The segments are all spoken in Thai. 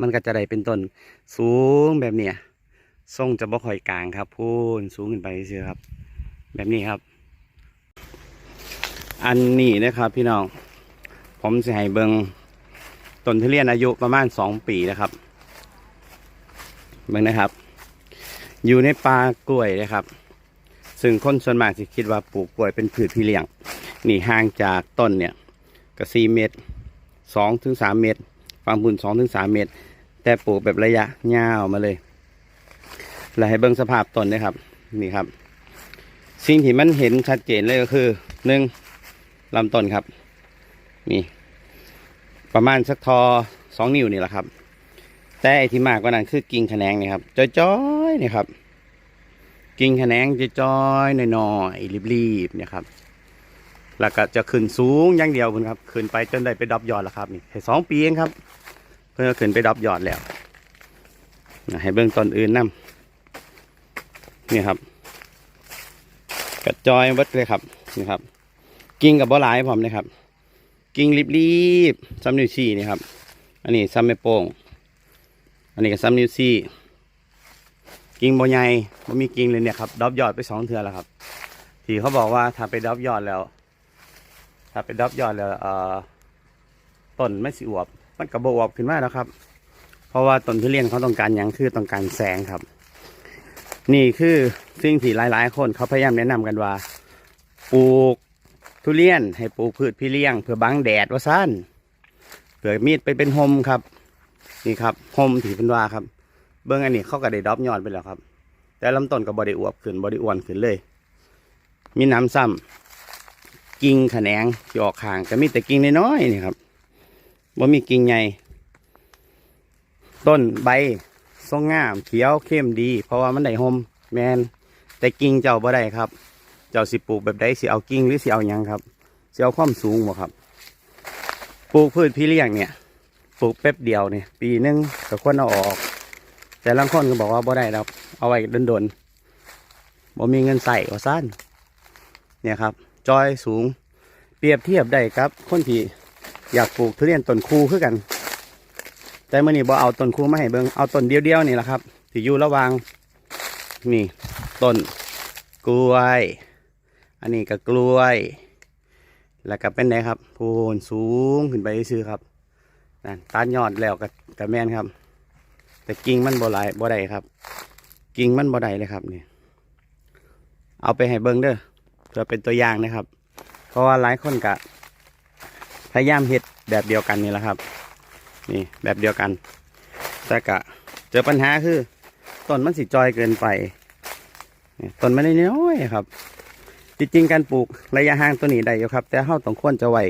มันก็จะได้เป็นต้นสูงแบบเนี้ยทรงจะบ่ค่อยกลางครับพูนสูงขึ้นไปเชื่อครับ แบบนี้ครับ อันนี้นะครับ พี่น้องผมจะให้เบิงต้นทุเรียนอายุประมาณสองปีนะครับเบิงนะครับ อยู่ในป่ากล้วยนะครับ ซึ่งคนส่วนมากจะคิดว่าปลูกกล้วยเป็นพืชพี่เลี้ยง นี่ห่างจากต้นเนี่ยก็สี่เมตรสองถึงสามเมตร ฟังบุญสองถึงสามเมตร แต่ปลูกแบบระยะยาวมาเลยแล้วให้เบิ่งสภาพต้นนะครับ นี่ครับ สิ่งที่มันเห็นชัดเจนเลยก็คือหนึ่งลำต้นครับ นี่ประมาณสักทอสองนิ้วนี่แหละครับ แต่ไอที่มากกว่านั้นคือกิ่งแขนงนี่ครับจ้อยๆนี่ครับ กิ่งแขนงจ้อยๆหน่อยๆรีบๆเนี่ยครับแล้วก็จะขึ้นสูงอย่างเดียวคุณครับ ขึ้นไปจนได้ไปดับยอดแล้วครับนี่แค่สองปีเองครับ เพื่อขึ้นไปดับยอดแล้วให้เบื้องต้นอื่นนํนี่ครับ กระจอยวัดเลยครับนี่ครับ กิ่งกับบ่หลายผมนะครับ กิ่งรีบๆซ้ำนิ้วชี้นี่ครับ อันนี้ซ้ำไม่โป้งอันนี้ก็ซ้ำนิ้วซี่กิ่งบ่ใหญ่บ่มีกิ่งเลยเนี่ยครับดับยอดไปสองเทือแล้วครับ ที่เขาบอกว่าถ้าไปดับยอดแล้ว ถ้าไปดับยอดแล้วเอ่อต้นไม่สิอวบ มันกระโบอวบขึ้นมาแล้วครับ เพราะว่าต้นทุเรียนเขาต้องการอย่างคือต้องการแสงครับ นี่คือสิ่งที่หลาย ๆ คนเขาพยายามแนะนำกันว่า ปลูกทุเรียนให้ปลูกพืชพี่เลี้ยง เพื่อบังแดดว่าสั้นเผื่อมีดไปเป็นโฮมครับ นี่ครับโฮมที่เป็นว่าครับ เบื้องอันนี้เขาก็ได้ดรอปยอดไปแล้วครับ แต่ลำต้นก็บริอวบขึ้นบริอ้วนขึ้นเลย มีน้ำซ้ำกิ่งแขนงที่ออกข้างก็มีแต่กิ่งน้อยๆนี่ครับ ว่มีกิ่งใหญ่ต้นใบทรงงาม เขียวเข้มดี เพราะว่ามันได้โฮมแมนแต่กิ่งเจ้าบ่ได้ครับ เจ้าสิปลูกแบบใดสิเอากิ่งหรือสิเอาหยังครับสิเอาความสูงบ่ครับปลูกพืชพี่เลี้ยงเนี่ยปลูกแป๊บเดียวเนี่ยปีหนึงก็ควรเอาออก แต่บางคนก็บอกว่าบ่ได้ครับเอาไว้โดนๆบ่มีเงินใส่ว่าสั้นเนี่ยครับ จอยสูงเปรียบเทียบได้ครับคนที่ อยากปลูกทุเรียนต้นคูคือกัน แต่มื่อนี้บ่เอาต้นคูมาให้เบิงเอาต้นเดียวๆนี่แหละครับที่อยู่ระหว่างนี่ต้นกล้วย อันนี้ก็กล้วย แล้วก็เป็นไงครับโพนสูงขึ้นไปซื่อครับนั่นตัดยอดแล้วก็กระแมนครับ แต่กิ่งมันบ่หลายบ่ได้ครับ กิ่งมันบ่ได้เลยครับนี่เอาไปให้เบิงเด้อเพื่อเป็นตัวอย่างนะครับ เพราะว่าหลายคนกะ พยายามเฮ็ดแบบเดียวกันนี่แหละครับ นี่แบบเดียวกัน แต่กะเจอปัญหาคือต้นมันสิจอยเกินไปต้นมันได้น้อยครับ จริงๆการปลูกระยะห่างตัวนี้ได้อยู่ครับ แต่เฮาต้องควรจะไหว้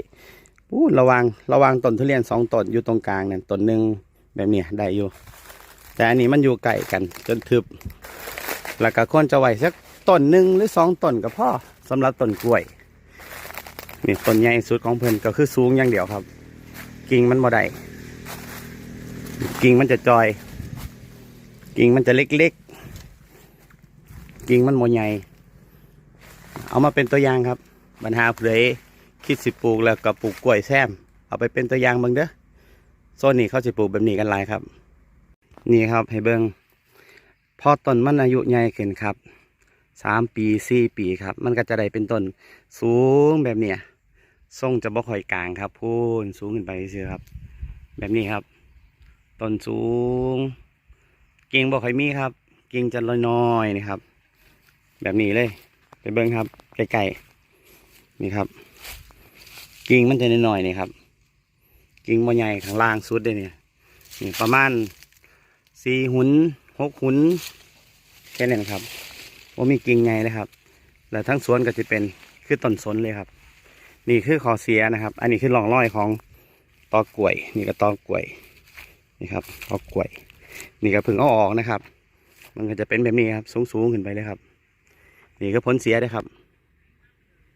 ปูระวังระวังต้นทุเรียนสองต้นอยู่ตรงกลางนี่ยต้นหนึ่งแบบนี้ได้อยู่ แต่อันนี้มันอยู่ไกลกันจนทึบ แล้วก็ควรจะไหวสักต้นหนึ่งหรือสองต้นก็พอสำหรับต้นกล้วย นี่ต้นใหญ่สุดของเพิ่อนก็คือสูงอย่างเดียวครับ กิ่งมันบ่ได้กิ่งมันจะจอย กิ่งมันจะเล็กๆ กิ่งมันโมใหญ่ เอามาเป็นตัวอย่างครับปัญหาเผยคิดสิปลูกแล้วก็ปลูกกล้วยแซม เอาไปเป็นตัวอย่างเบิ่งเด้อโซนนี้เขาจะปลูกแบบนี้กันหลายครับ นี่ครับให้เบิ่งพอต้นมันอายุใหญ่ขึ้นครับสามปีสี่ปีครับ มันก็จะได้เป็นต้นสูงแบบเนี้ย ทรงจะบ่ค่อยกลางครับพูนสูงขึ้นไปเชื่อครับ แบบนี้ครับต้นสูงกิ่งบ่ค่อยมีครับกิ่งจะน้อยนี่ครับ แบบนี้เลย ไปเบิ้งครับใกลๆนี่ครับ กิ่งมันจะน้อยๆนี่ครับ กิ่งบ่ใหญ่ข้างล่างสุดเลยเนี่ยนี่ประมาณสี่หุนหกหุนแค่นั้นครับว่ามีกิ่งใหญ่เลยครับ แล้วทั้งสวนก็จะเป็นคือต้นสนเลยครับ นี่คือขอเสียนะครับ อันนี้คือร่องรอยของตอกล้วย นี่ก็ตอกล้วยนี่ครับตอกล้วย นี่ก็เพิ่งเอาออกนะครับ มันก็จะเป็นแบบนี้ครับสูงๆขึ้นไปเลยครับ นี่ก็พ้นเสียเลยครับ